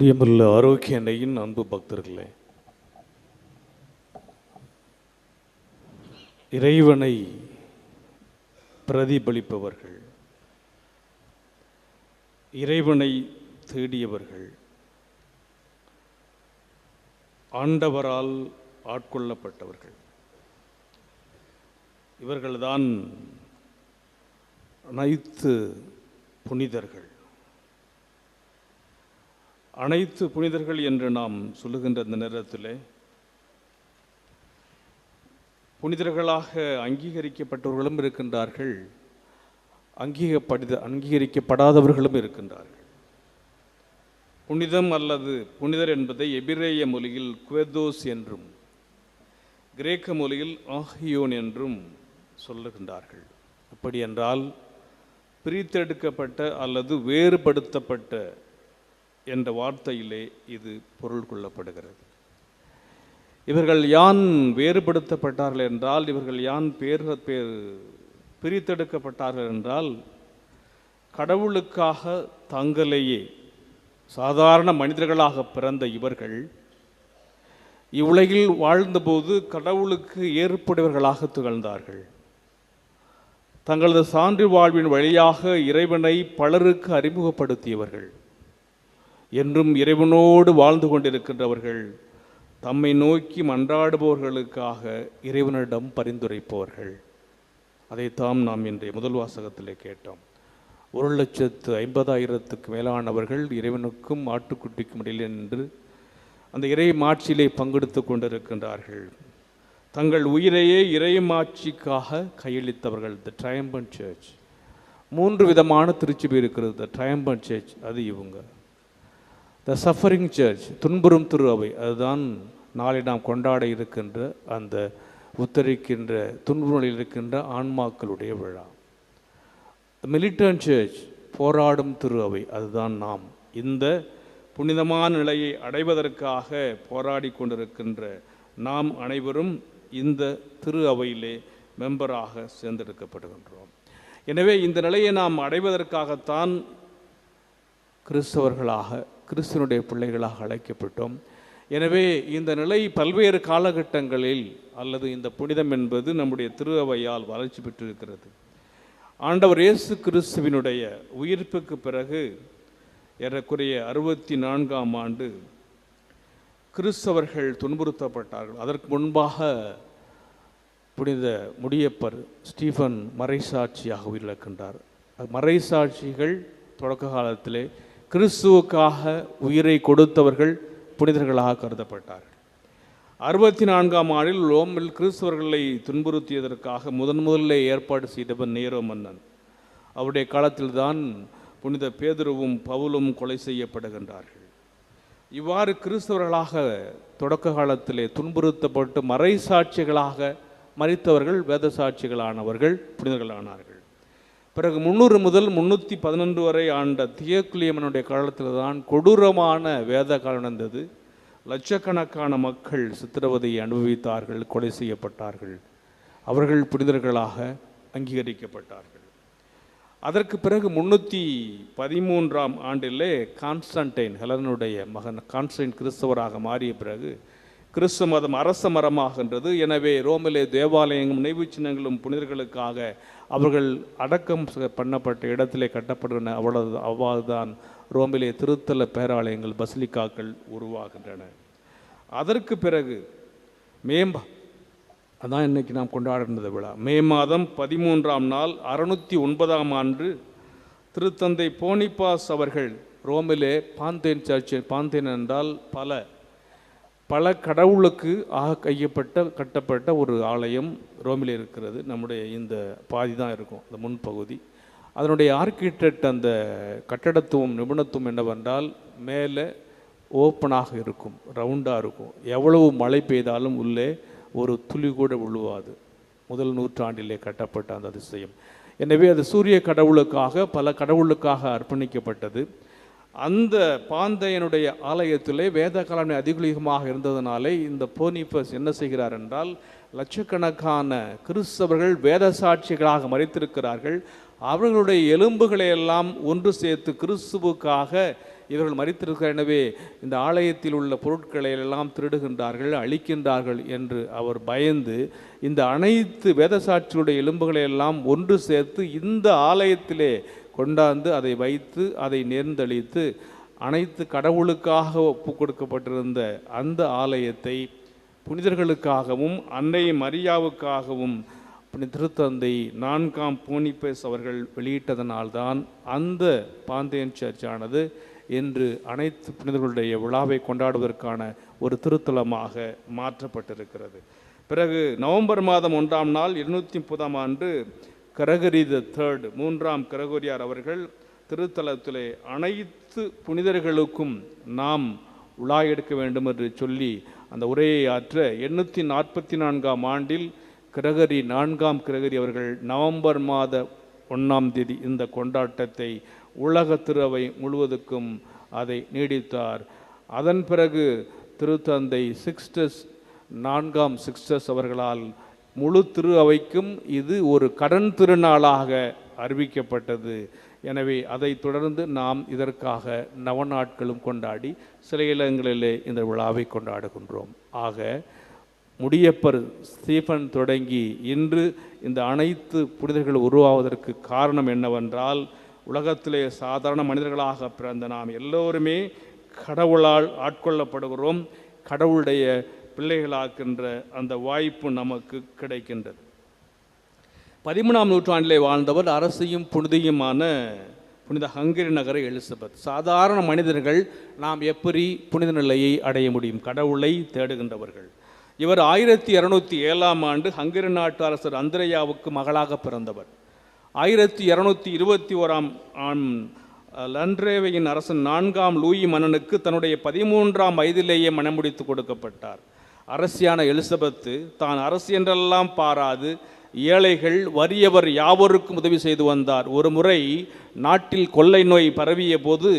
பிரியமுள்ள ஆரோக்கிய அன்னையின் அன்பு பக்தர்களே இறைவனை பிரதிபலிப்பவர்கள் இறைவனை தேடியவர்கள் ஆண்டவரால் ஆட்கொள்ளப்பட்டவர்கள். இவர்கள்தான் அனைத்து புனிதர்கள். அனைத்து புனிதர்கள் என்று நாம் சொல்லுகின்ற இந்த நேரத்தில் புனிதர்களாக அங்கீகரிக்கப்பட்டவர்களும் இருக்கின்றார்கள் அங்கீகப்படுத அங்கீகரிக்கப்படாதவர்களும் இருக்கின்றார்கள். புனிதம் அல்லது புனிதர் என்பதை எபிரேய மொழியில் குவெதோஸ் என்றும் கிரேக்க மொழியில் ஆஹியோன் என்றும் சொல்லுகின்றார்கள். அப்படி என்றால் பிரித்தெடுக்கப்பட்ட அல்லது வேறுபடுத்தப்பட்ட என்ற வார்த்தையிலே இது பொருள் கொள்ளப்படுகிறது. இவர்கள் யான் வேறுபடுத்தப்பட்டார்கள் என்றால் இவர்கள் யான் பேர் பேர் பிரித்தெடுக்கப்பட்டார்கள் என்றால் கடவுளுக்காக தங்களையே சாதாரண மனிதர்களாக பிறந்த இவர்கள் இவ்வுலகில் வாழ்ந்தபோது கடவுளுக்கு ஏற்புடையவர்களாக திகழ்ந்தார்கள். தங்களது சான்று வாழ்வின் வழியாக இறைவனை பலருக்கு அறிமுகப்படுத்தியவர்கள். என்றும் இறைவனோடு வாழ்ந்து கொண்டிருக்கின்றவர்கள் தம்மை நோக்கி மன்றாடுபவர்களுக்காக இறைவனிடம் பரிந்துரைப்பவர்கள். அதைத்தான் நாம் இன்றைய முதல் வாசகத்திலே கேட்டோம். ஒரு லட்சத்து ஐம்பதாயிரத்துக்கு மேலானவர்கள் இறைவனுக்கும் ஆட்டுக்குட்டிக்கும் இடையில் நின்று அந்த இறை மாட்சியிலே பங்கெடுத்து கொண்டிருக்கின்றார்கள். தங்கள் உயிரையே இறை மாட்சிக்காக கையளித்தவர்கள் த ட்ரயம்பன் சர்ச் மூன்று விதமான திருச்சிபி இருக்கிறது த ட்ரயம்பன் சர்ச் அது இவங்க. த சஃபரிங் சர்ச் துன்புறும் திரு அவை அதுதான் நாளை நாம் கொண்டாட இருக்கின்ற அந்த உத்தரிக்கின்ற துன்புறுகளில் இருக்கின்ற ஆன்மாக்களுடைய விழா. மிலிட்டன் சர்ச் போராடும் திரு அவை அதுதான் நாம். இந்த புனிதமான நிலையை அடைவதற்காக போராடி கொண்டிருக்கின்ற நாம் அனைவரும் இந்த திரு அவையிலே மெம்பராக சேர்ந்தெடுக்கப்படுகின்றோம். எனவே இந்த நிலையை நாம் அடைவதற்காகத்தான் கிறிஸ்தவர்களாக கிறிஸ்தனுடைய பிள்ளைகளாக அழைக்கப்பட்டோம். எனவே இந்த நிலை பல்வேறு காலகட்டங்களில் அல்லது இந்த புனிதம் என்பது நம்முடைய திருவையால் வளர்ச்சி பெற்றிருக்கிறது. ஆண்டவர் இயேசு கிறிஸ்துவினுடைய உயிர்ப்புக்கு பிறகு ஏறக்குறைய அறுபத்தி நான்காம் ஆண்டு கிறிஸ்தவர்கள் துன்புறுத்தப்பட்டார்கள். அதற்கு முன்பாக புனித முடியப்பர் ஸ்டீஃபன் மறைசாட்சியாக உயிரிழக்கின்றார். மறைசாட்சிகள் தொடக்க காலத்திலே கிறிஸ்துவுக்காக உயிரை கொடுத்தவர்கள் புனிதர்களாக கருதப்பட்டார்கள். அறுபத்தி நான்காம் ஆண்டில் ரோமில் கிறிஸ்தவர்களை துன்புறுத்தியதற்காக முதன் முதலில் ஏற்பாடு செய்தவன் நேரோ மன்னன். அவருடைய காலத்தில்தான் புனித பேதுருவும் பவுலும் கொலை செய்யப்படுகின்றார்கள். இவ்வாறு கிறிஸ்தவர்களாக தொடக்க காலத்திலே துன்புறுத்தப்பட்டு மறை சாட்சிகளாக மறித்தவர்கள் வேத சாட்சிகளானவர்கள் புனிதர்களானார்கள். பிறகு முந்நூறு முதல் முன்னூற்றி பதினொன்று வரை ஆண்ட தியக்குலியம்மனுடைய காலத்தில் தான் கொடூரமான வேத காலம் நடந்தது. லட்சக்கணக்கான மக்கள் சித்திரவதையை அனுபவித்தார்கள் கொலை செய்யப்பட்டார்கள். அவர்கள் புனிதர்களாக அங்கீகரிக்கப்பட்டார்கள். அதற்கு பிறகு முன்னூற்றி பதிமூன்றாம் ஆண்டிலே கான்ஸ்டன்டைன் ஹெலனுடைய மகன் கான்ஸ்டைன் கிறிஸ்தவராக மாறிய பிறகு கிறிஸ்துவ மதம் அரச மரமாகின்றது. எனவே ரோமிலே தேவாலயங்களும் நினைவு சின்னங்களும் புனிதர்களுக்காக அவர்கள் அடக்கம் பண்ணப்பட்ட இடத்திலே கட்டப்படுகின்றன. அவ்வளவு அவ்வாறுதான் ரோமிலே திருத்தல பேராலயங்கள் பசிலிக்காக்கள் உருவாகின்றன. அதற்கு பிறகு மேம்பா அதான் இன்னைக்கு நாம் கொண்டாடுறது விழா. மே மாதம் பதிமூன்றாம் நாள் அறுநூற்றி ஒன்பதாம் ஆண்டு திருத்தந்தை போனிபாஸ் அவர்கள் ரோமிலே பாந்தேன் சர்ச்சின் பாந்தேன் என்றால் பல பல கடவுளுக்கு ஆக கையப்பட்ட கட்டப்பட்ட ஒரு ஆலயம் ரோமில் இருக்கிறது. நம்முடைய இந்த பாதி தான் இருக்கும் இந்த முன்பகுதி அதனுடைய ஆர்கிடெக்ட் அந்த கட்டடத்துவம் நிபுணத்துவம் என்னவென்றால் மேலே ஓப்பனாக இருக்கும் ரவுண்டாக இருக்கும். எவ்வளவு மழை பெய்தாலும் உள்ளே ஒரு துளி கூட விழுவாது முதல் நூற்றாண்டிலே கட்டப்பட்ட அந்த அதிசயம். எனவே அது சூரிய கடவுளுக்காக பல கடவுளுக்காக அர்ப்பணிக்கப்பட்டது. அந்த பாந்தையனுடைய ஆலயத்திலே வேத காலமே அதிகமாக இருந்ததுனாலே இந்த போனிபஸ் என்ன செய்கிறார் என்றால் லட்சக்கணக்கான கிறிஸ்தவர்கள் வேத சாட்சிகளாக மறைத்திருக்கிறார்கள். அவர்களுடைய எலும்புகளை எல்லாம் ஒன்று சேர்த்து கிறிஸ்துவுக்காக இவர்கள் மறித்திருக்கிற எனவே இந்த ஆலயத்தில் உள்ள பொருட்களை எல்லாம் திருடுகின்றார்கள் அழிக்கின்றார்கள் என்று அவர் பயந்து இந்த அனைத்து வேதசாட்சியுடைய எலும்புகளை எல்லாம் ஒன்று சேர்த்து இந்த ஆலயத்திலே கொண்டாந்து அதை வைத்து அதை நேர்ந்தளித்து அனைத்து கடவுளுக்காக ஒப்பு கொடுக்கப்பட்டிருந்த அந்த ஆலயத்தை புனிதர்களுக்காகவும் அன்னை மரியாவுக்காகவும் திருத்தந்தை நான்காம் பூனிப்பேஸ் அவர்கள் வெளியிட்டதனால்தான் அந்த பாந்தேன் சர்ச்சானது இன்று அனைத்து புனிதர்களுடைய விழாவை கொண்டாடுவதற்கான ஒரு திருத்தலமாக மாற்றப்பட்டிருக்கிறது. பிறகு நவம்பர் மாதம் ஒன்றாம் நாள் இருநூற்றி முப்பதாம் ஆண்டு கரகரி த தேர்ட் மூன்றாம் கரகோரியார் அவர்கள் திருத்தலத்திலே அனைத்து புனிதர்களுக்கும் நாம் உலா எடுக்க வேண்டும் என்று சொல்லி அந்த உரையை ஆற்ற எண்ணூற்றி நாற்பத்தி நான்காம் ஆண்டில் கிரகரி நான்காம் கிரகரி அவர்கள் நவம்பர் மாத ஒன்றாம் தேதி இந்த கொண்டாட்டத்தை உலக திருவை முழுவதுக்கும் அதை நீடித்தார். அதன் பிறகு திருத்தந்தை சிக்ஸ்டஸ் நான்காம் சிக்ஸ்டஸ் அவர்களால் முழு திரு அவைக்கும் இது ஒரு கடன் திருநாளாக அறிவிக்கப்பட்டது. எனவே அதைத் தொடர்ந்து நாம் இதற்காக நவநாட்களும் கொண்டாடி சில இடங்களிலே இந்த விழாவை கொண்டாடுகின்றோம். ஆக முடியப்பர் ஸ்டீஃபன் தொடங்கி இன்று இந்த அனைத்து புனிதர்கள் உருவாவதற்கு காரணம் என்னவென்றால் உலகத்திலே சாதாரண மனிதர்களாக பிறந்த நாம் எல்லோருமே கடவுளால் ஆட்கொள்ளப்படுகிறோம். கடவுளுடைய பிள்ளைகளாக்கின்ற அந்த வாய்ப்பு நமக்கு கிடைக்கின்றது. பதிமூணாம் நூற்றாண்டிலே வாழ்ந்தவர் அரசியும் புனிதையுமான புனித ஹங்கரி நகர எலிசபெத். சாதாரண மனிதர்கள் நாம் எப்படி புனித நிலையை அடைய முடியும்? கடவுளை தேடுகின்றவர்கள். இவர் ஆயிரத்தி இரநூத்தி ஏழாம் ஆண்டு ஹங்கரி நாட்டு அரசர் அந்திரையாவுக்கு மகளாக பிறந்தவர். ஆயிரத்தி இரநூத்தி இருபத்தி ஓராம் ஆம் லண்ட்ரேவையின் அரசன் நான்காம் லூயி மன்னனுக்கு தன்னுடைய பதிமூன்றாம் வயதிலேயே மனமுடித்து கொடுக்கப்பட்டார். அரசியான எலிசபெத்து தான் அரசு என்றெல்லாம் பாராது ஏழைகள் வறியவர் யாவருக்கும் உதவி செய்து வந்தார். ஒரு முறை நாட்டில் கொள்ளை நோய் பரவிய போது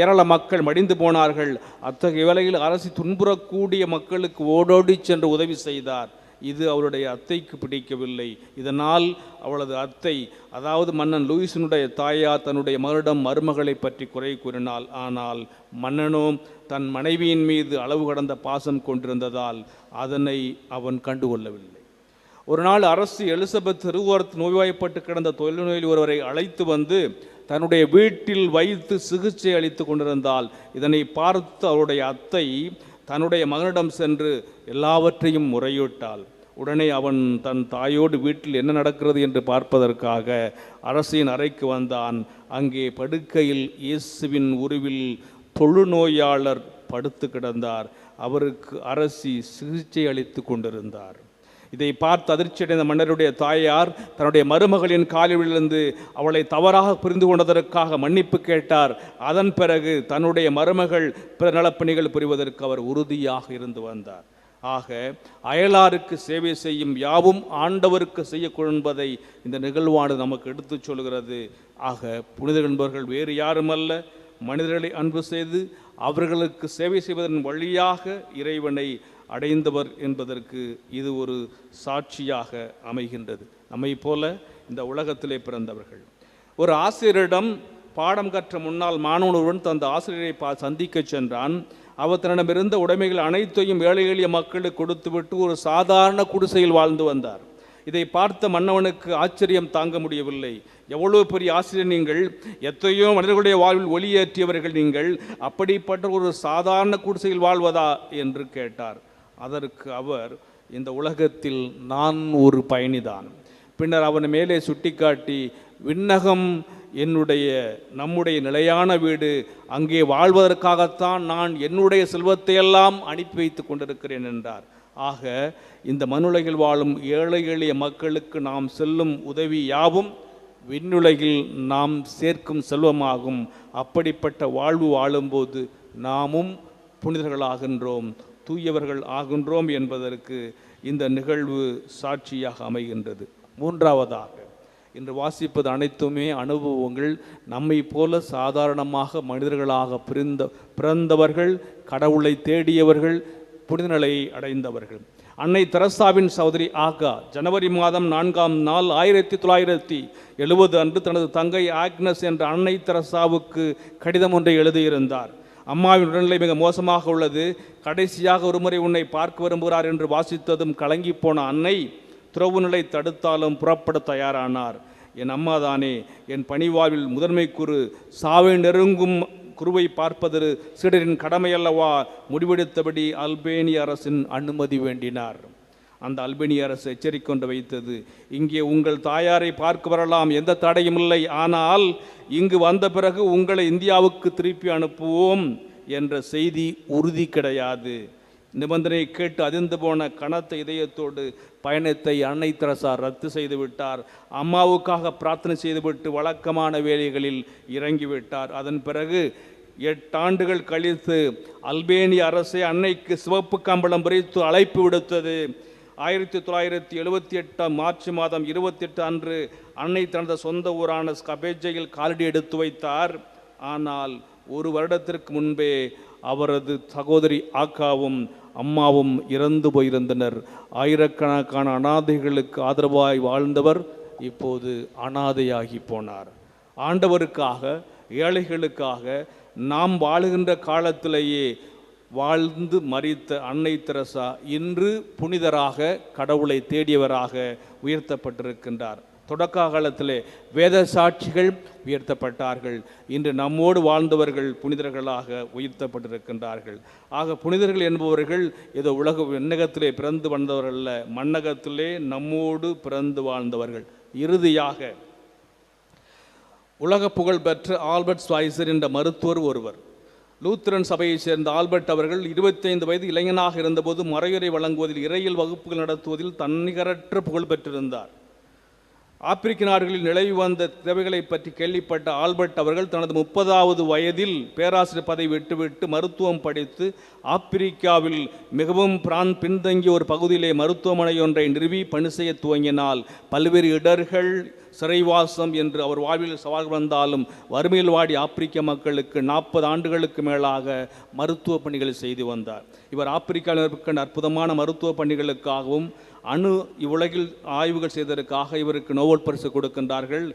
ஏராள மக்கள் மடிந்து போனார்கள். அத்தகைய வேளையில் அரசு துன்புறக்கூடிய மக்களுக்கு ஓடோடி சென்று உதவி செய்தார். இது அவருடைய அத்தைக்கு பிடிக்கவில்லை. இதனால் அவளது அத்தை அதாவது மன்னன் லூயிஸினுடைய தாயார் தன்னுடைய மகளிடம் மருமகளை பற்றி குறை கூறினாள். ஆனால் மன்னனோ தன் மனைவியின் மீது அளவு கடந்த பாசம் கொண்டிருந்ததால் அதனை அவன் கண்டுகொள்ளவில்லை ஒரு நாள் அரசு எலிசபெத் திருவோரத்து நோய்வாய்ப்பட்டு கிடந்த தொழில்நோயில் ஒருவரை அழைத்து வந்து தன்னுடைய வீட்டில் வைத்து சிகிச்சை அளித்து கொண்டிருந்தால் இதனை பார்த்து அவருடைய அத்தை தன்னுடைய மகனிடம் சென்று எல்லாவற்றையும் முறையிட்டாள். உடனே அவன் தன் தாயோடு வீட்டில் என்ன நடக்கிறது என்று பார்ப்பதற்காக அரசின் அறைக்கு வந்தான். அங்கே படுக்கையில் இயேசுவின் உருவில் தொழுநோயாளர் படுத்து கிடந்தார். அவருக்கு அரசி சிகிச்சை அளித்து கொண்டிருந்தார். இதை பார்த்து அதிர்ச்சியடைந்த மன்னருடைய தாயார் தன்னுடைய மருமகளின் காலில் விழுந்து அவளை தவறாக புரிந்து கொண்டதற்காக மன்னிப்பு கேட்டார். அதன் பிறகு தன்னுடைய மருமகள் பிற நலப்பணிகள் புரிவதற்கு அவர் உறுதியாக இருந்து வந்தார். ஆக அயலாருக்கு சேவை செய்யும் யாவும் ஆண்டவருக்கு செய்ய என்பதை இந்த நிகழ்வானது நமக்கு எடுத்துச் சொல்கிறது. ஆக புனித என்பவர்கள் வேறு யாருமல்ல. மனிதர்களை அன்பு செய்து அவர்களுக்கு சேவை செய்வதன் வழியாக இறைவனை அடைந்தவர் என்பதற்கு இது ஒரு சாட்சியாக அமைகின்றது. நம்மை போல இந்த உலகத்திலே பிறந்தவர்கள். ஒரு ஆசிரியரிடம் பாடம் கற்ற முன்னால் மாணவனுடன் தந்த ஆசிரியரை பா சந்திக்க சென்றான். அவர் தன்னிடமிருந்த உடைமைகள் அனைத்தையும் ஏழை எளிய மக்களுக்கு கொடுத்துவிட்டு ஒரு சாதாரண குடிசையில் வாழ்ந்து வந்தார். இதை பார்த்த மன்னவனுக்கு ஆச்சரியம் தாங்க முடியவில்லை. எவ்வளவு பெரிய ஆசிரியர் நீங்கள்? எத்தையோ மனிதர்களுடைய வாழ்வில் ஒளியேற்றியவர்கள் நீங்கள். அப்படிப்பட்ட ஒரு சாதாரண குடிசையில் வாழ்வதா? என்று கேட்டார். அதற்கு அவர் இந்த உலகத்தில் நான் ஒரு பயணிதான். பின்னர் அவன் மேலே சுட்டிக்காட்டி விண்ணகம் என்னுடைய நம்முடைய நிலையான வீடு அங்கே வாழ்வதற்காகத்தான் நான் என்னுடைய செல்வத்தையெல்லாம் அனுப்பி வைத்து கொண்டிருக்கிறேன் என்றார். ஆக இந்த மண்ணுலகில் வாழும் ஏழை எளிய மக்களுக்கு நாம் செல்லும் உதவி யாவும் விண்ணுலகில் நாம் சேர்க்கும் செல்வமாகும். அப்படிப்பட்ட வாழ்வு வாழும்போது நாமும் புனிதர்களாகின்றோம் தூயவர்கள் ஆகின்றோம் என்பதற்கு இந்த நிகழ்வு சாட்சியாக அமைகின்றது. மூன்றாவதாக இன்று வாசிப்பது அனைத்துமே அனுபவங்கள். நம்மை போல சாதாரணமாக மனிதர்களாக பிறந்த பிறந்தவர்கள் கடவுளை தேடியவர்கள் புனிதநிலையை அடைந்தவர்கள். அன்னை தெரசாவின் சகோதரி ஆகா ஜனவரி மாதம் நான்காம் நாள் ஆயிரத்தி தொள்ளாயிரத்தி எழுபது அன்று தனது தங்கை ஆக்னஸ் என்ற அன்னை தெரசாவுக்கு கடிதம் ஒன்றை எழுதியிருந்தார். அம்மாவின் உடல்நிலை மிக மோசமாக உள்ளது. கடைசியாக ஒருமுறை உன்னை பார்க்க விரும்புகிறார் என்று வாசித்ததும் கலங்கிப் போன அன்னை துறவு நிலை தடுத்தாலும் புறப்பட தயாரானார். என் அம்மாதானே என் பணிவாழ்வில் முதன்மை குரு சாவை நெருங்கும் குருவை பார்ப்பது சீடரின் கடமையல்லவா? முடிவெடுத்தபடி அல்பேனிய அரசின் அனுமதி வேண்டினார். அந்த அல்பேனிய அரசு எச்சரிக்கொண்டு வைத்தது. இங்கே உங்கள் தாயாரை பார்க்க வரலாம் எந்த தடையும் இல்லை. ஆனால் இங்கு வந்த பிறகு உங்களை இந்தியாவுக்கு திருப்பி அனுப்புவோம் என்ற செய்தி உறுதி கிடையாது. நிபந்தனையை கேட்டு அதிர்ந்து போன கனத்த இதயத்தோடு பயணத்தை அன்னை தெரசா ரத்து செய்து விட்டார். அம்மாவுக்காக பிரார்த்தனை செய்துவிட்டு வழக்கமான வேலைகளில் இறங்கிவிட்டார். அதன் பிறகு எட்டாண்டுகள் கழித்து அல்பேனிய அரசை அன்னைக்கு சிவப்பு கம்பளம் பிரித்து அழைப்பு விடுத்தது. ஆயிரத்தி தொள்ளாயிரத்தி எழுபத்தி எட்டாம் மார்ச் மாதம் இருபத்தெட்டு அன்று அன்னை தனது சொந்த ஊரான ஸ்கபேஜையில் காலடி எடுத்து வைத்தார். ஆனால் ஒரு வருடத்திற்கு முன்பே அவரது சகோதரி ஆக்காவும் அம்மாவும் இறந்து போயிருந்தனர். ஆயிரக்கணக்கான அனாதைகளுக்கு ஆதரவாய் வாழ்ந்தவர் இப்போது அனாதையாகி போனார். ஆண்டவருக்காக ஏழைகளுக்காக நாம் வாழுகின்ற காலத்திலேயே வாழ்ந்து மறித்த அன்னை தெரசா இன்று புனிதராக கடவுளை தேடியவராக உயர்த்தப்பட்டிருக்கின்றார். தொடக்க காலத்தில் வேத சாட்சிகள் உயர்த்தப்பட்டார்கள். இன்று நம்மோடு வாழ்ந்தவர்கள் புனிதர்களாக உயர்த்தப்பட்டிருக்கின்றார்கள். ஆக புனிதர்கள் என்பவர்கள் ஏதோ உலக விண்ணகத்திலே பிறந்து வந்தவர்கள் மன்னகத்திலே மண்ணகத்திலே நம்மோடு பிறந்து வாழ்ந்தவர்கள். இறுதியாக உலக புகழ்பெற்ற ஆல்பர்ட் ஸ்வைசர் என்ற மருத்துவர் ஒருவர். லூத்திரன் சபையைச் சேர்ந்த ஆல்பர்ட் அவர்கள் இருபத்தைந்து வயது இளைஞனாக இருந்தபோது மறையுறை வழங்குவதில் இறையில் வகுப்புகள் நடத்துவதில் தன்னிகரற்ற புகழ் பெற்றிருந்தார். ஆப்பிரிக்க நாடுகளில் நிலவி வந்த தேவைகளை பற்றி கேள்விப்பட்ட ஆல்பர்ட் அவர்கள் தனது முப்பதாவது வயதில் பேராசிரியர் பதவி விட்டுவிட்டு மருத்துவம் படித்து ஆப்பிரிக்காவில் மிகவும் பிரான் பின்தங்கிய ஒரு பகுதியிலே மருத்துவமனை ஒன்றை நிறுவி பணி செய்ய துவங்கினால் பல்வேறு இடர்கள் சிறைவாசம் என்று அவர் வாழ்வில் சவால் வந்தாலும் வறுமையில் வாடி ஆப்பிரிக்க மக்களுக்கு நாற்பது ஆண்டுகளுக்கு மேலாக மருத்துவ பணிகளை செய்து வந்தார். இவர் ஆப்பிரிக்காவில் இருக்கின்ற அற்புதமான மருத்துவ பணிகளுக்காகவும் அணு இவ்வுலகில் ஆய்வுகள் செய்ததற்காக இவருக்கு நோபல் பரிசு கொடுக்கின்றார்கள்.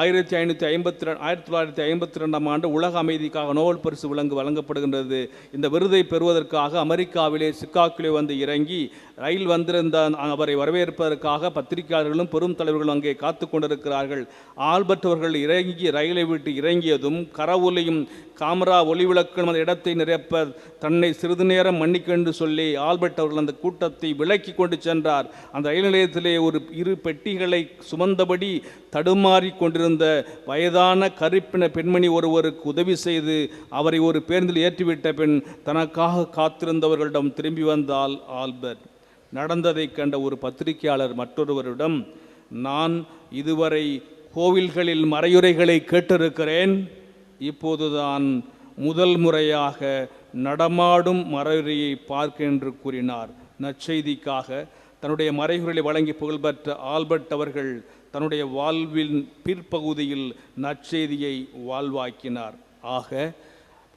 ஆயிரத்தி ஐநூற்றி ஐம்பத்தி ரெண்டு ஆயிரத்தி தொள்ளாயிரத்தி ஐம்பத்தி ரெண்டாம் ஆண்டு உலக அமைதிக்காக நோபல் பரிசு விலங்கு வழங்கப்படுகின்றது. இந்த விருதை பெறுவதற்காக அமெரிக்காவிலே சிக்காக்கிலே வந்து இறங்கி ரயில் வந்திருந்த அவரை வரவேற்பதற்காக பத்திரிகையாளர்களும் பெரும் தலைவர்களும் அங்கே காத்து கொண்டிருக்கிறார்கள். ஆல்பர்ட் அவர்கள் இறங்கி ரயிலை விட்டு இறங்கியதும் கரவொலியும் காமரா ஒளிவிளக்கும் அந்த இடத்தை நிரப்ப தன்னை சிறிது நேரம் மன்னிக்கென்று சொல்லி ஆல்பர்ட் அவர்கள் அந்த கூட்டத்தை விலக்கி கொண்டு சென்றார். அந்த ரயில் நிலையத்திலே ஒரு இரு பெட்டிகளை சுமந்தபடி தடுமாறி கொண்டிருந்த வயதான கருப்பின பெண்மணி ஒருவருக்கு உதவி செய்து அவரை ஒரு பேருந்தில் ஏற்றிவிட்ட பின் தனக்காக காத்திருந்தவர்களிடம் திரும்பி வந்தால் ஆல்பர்ட். நடந்ததைக் கண்ட ஒரு பத்திரிகையாளர் மற்றொருவரிடம் நான் இதுவரை கோவில்களில் மறையுறைகளை கேட்டிருக்கிறேன். இப்போதுதான் முதல் முறையாக நடமாடும் மறையுறையை பார்க்க என்று கூறினார். நற்செய்திக்காக தன்னுடைய மறைகுறலை வழங்கி புகழ்பெற்ற ஆல்பர்ட் அவர்கள் தன்னுடைய வாழ்வின் பிற்பகுதியில் நற்செய்தியை வாழ்வாக்கினார். ஆக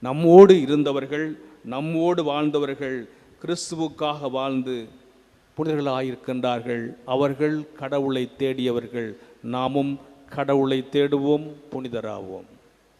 நம்மோடு இருந்தவர்கள் நம்மோடு வாழ்ந்தவர்கள் கிறிஸ்துவுக்காக வாழ்ந்து புனிதர்களாயிருக்கின்றார்கள். அவர்கள் கடவுளை தேடியவர்கள். நாமும் கடவுளை தேடுவோம் புனிதராவோம்.